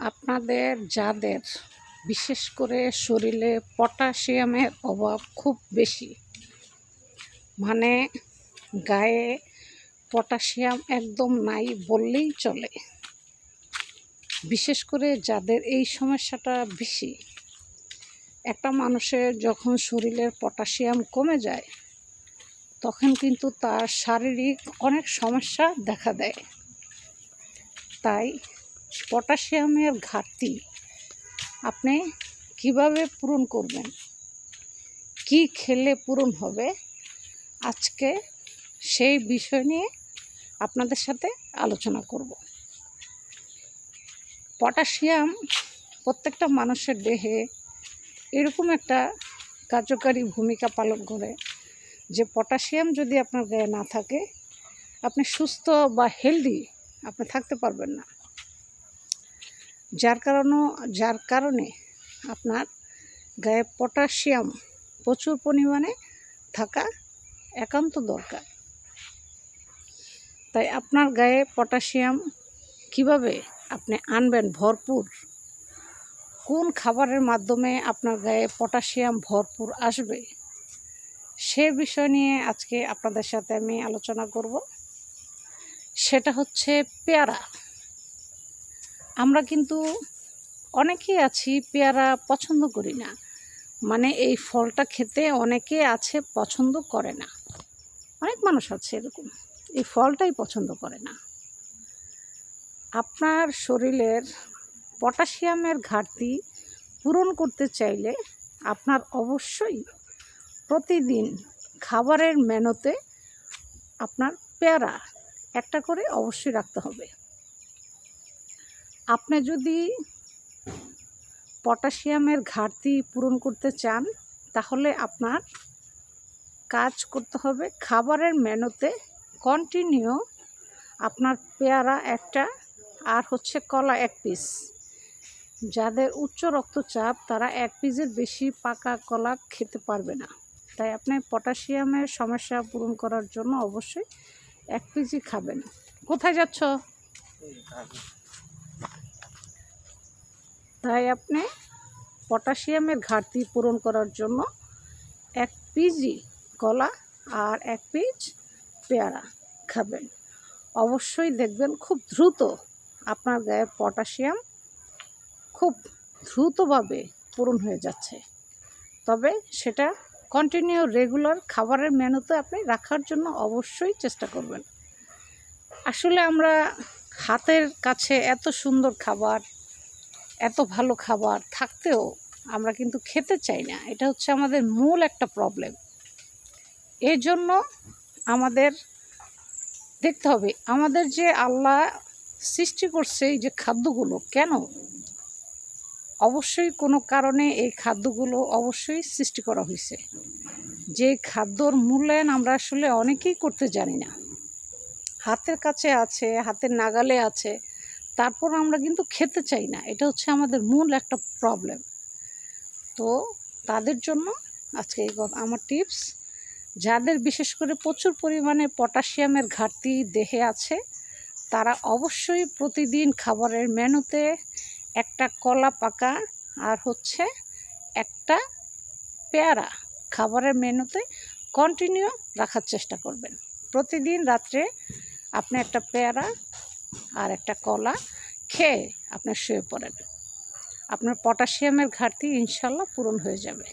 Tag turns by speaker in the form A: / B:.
A: আপনাদের, যাদের, বিশেষ করে শরীরে পটাশিয়ামের অভাব খুব বেশি। মানে গায়ে পটাশিয়াম একদম নাই বললেই চলে। বিশেষ করে যাদের এই সমস্যাটা বেশি, একটা মানুষের যখন শরীরের পটাশিয়াম কমে যায়, তখন কিন্তু তার শারীরিক অনেক সমস্যা দেখা দেয়। তাই পটাশিয়ামের ঘাটতি আপনি কীভাবে পূরণ করবেন? কি খেলে পূরণ হবে? আজকে সেই বিষয় নিয়ে আপনাদের সাথে আলোচনা করব। পটাশিয়াম প্রত্যেকটা মানুষের দেহে এরকম একটা কার্যকারী ভূমিকা পালন করে যে পটাশিয়াম যদি আপনার গায়ে না থাকে, আপনি সুস্থ বা হেলদি আপনি থাকতে পারবেন না। যার কারণে যার কারণে আপনার গায়ে পটাশিয়াম প্রচুর পরিমাণে থাকা একান্ত দরকার। তাই আপনার গায়ে পটাশিয়াম কীভাবে আপনি আনবেন ভরপুর? কোন খাবারের মাধ্যমে আপনার গায়ে পটাশিয়াম ভরপুর আসবে? সে বিষয় নিয়ে আজকে আপনাদের সাথে আমি আলোচনা করব। সেটা হচ্ছে পেয়ারা। আমরা কিন্তু অনেকেই আছি, পেয়ারা পছন্দ করি না। মানে এই ফলটা খেতে অনেকে আছে পছন্দ করে না। অনেক মানুষ আছে এরকম। এই ফলটাই পছন্দ করে না। আপনার শরীরের পটাশিয়ামের ঘাটতি পূরণ করতে চাইলে আপনার অবশ্যই প্রতিদিন খাবারের মেনুতে আপনার পেয়ারা একটা করে অবশ্যই রাখতে হবে। আপনি যদি পটাশিয়ামের ঘাটতি পূরণ করতে চান, তাহলে আপনার কাজ করতে হবে খাবারের মেনুতে কন্টিনিউ আপনার পেয়ারা একটা আর হচ্ছে কলা এক পিস যাদের উচ্চ রক্তচাপ, তারা এক পিসের বেশি পাকা কলা খেতে পারবে না। তাই আপনি পটাশিয়ামের সমস্যা পূরণ করার জন্য অবশ্যই এক পিসই খাবেন। কোথায় যাচ্ছ? তাই আপনি পটাশিয়ামের ঘাটতি পূরণ করার জন্য এক পিজি কলা আর এক পিস পেয়ারা খাবেন। অবশ্যই দেখবেন খুব দ্রুত আপনার গায়ে পটাশিয়াম খুব দ্রুতভাবে পূরণ হয়ে যাচ্ছে। তবে সেটা কন্টিনিউ রেগুলার খাবারের মেনুতে আপনি রাখার জন্য অবশ্যই চেষ্টা করবেন। আসলে আমরা হাতের কাছে এত সুন্দর খাবার এত ভালো খাবার থাকতেও আমরা কিন্তু খেতে চাই না। এটা হচ্ছে আমাদের মূল একটা প্রবলেম এর জন্য আমাদের দেখতে হবে, আমাদের যে আল্লাহ সৃষ্টি করছে এই যে খাদ্যগুলো, কেন? অবশ্যই কোনো কারণে এই খাদ্যগুলো অবশ্যই সৃষ্টি করা হয়েছে। যে খাদ্যর মূল্যায়ন আমরা আসলে অনেকেই করতে জানি না। হাতের কাছে আছে, হাতের নাগালে আছে। তারপর আমরা কিন্তু খেতে চাই না। এটা হচ্ছে আমাদের মূল একটা প্রবলেম তো তাদের জন্য আজকে এই আমার টিপস যাদের বিশেষ করে প্রচুর পরিমাণে পটাশিয়ামের ঘাটতি দেহে আছে, তারা অবশ্যই প্রতিদিন খাবারের মেনুতে একটা কলা পাকা আর হচ্ছে একটা পেয়ারা খাবারের মেনুতে কন্টিনিউ রাখার চেষ্টা করবেন। প্রতিদিন রাত্রে আপনি একটা পেয়ারা আর একটা কলা খেয়ে আপনার শুয়ে পড়েন। আপনার পটাশিয়ামের ঘাটতি ইনশাল্লাহ পূরণ হয়ে যাবে।